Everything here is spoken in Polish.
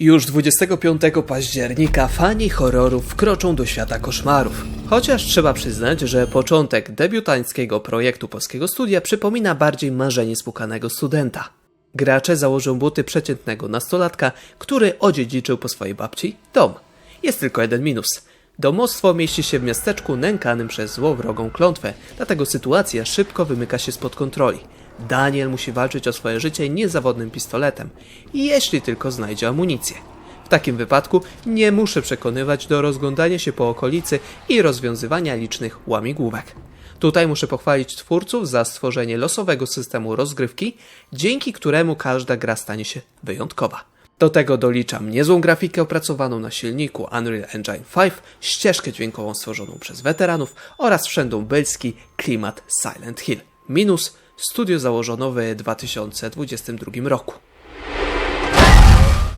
Już 25 października fani horrorów wkroczą do świata koszmarów. Chociaż trzeba przyznać, że początek debiutanckiego projektu polskiego studia przypomina bardziej marzenie spukanego studenta. Gracze założą buty przeciętnego nastolatka, który odziedziczył po swojej babci dom. Jest tylko jeden minus. Domostwo mieści się w miasteczku nękanym przez złowrogą klątwę, dlatego sytuacja szybko wymyka się spod kontroli. Daniel musi walczyć o swoje życie niezawodnym pistoletem, jeśli tylko znajdzie amunicję. W takim wypadku nie muszę przekonywać do rozglądania się po okolicy i rozwiązywania licznych łamigłówek. Tutaj muszę pochwalić twórców za stworzenie losowego systemu rozgrywki, dzięki któremu każda gra stanie się wyjątkowa. Do tego doliczam niezłą grafikę opracowaną na silniku Unreal Engine 5, ścieżkę dźwiękową stworzoną przez weteranów oraz wszędobylski klimat Silent Hill. Minus studio założono w 2022 roku.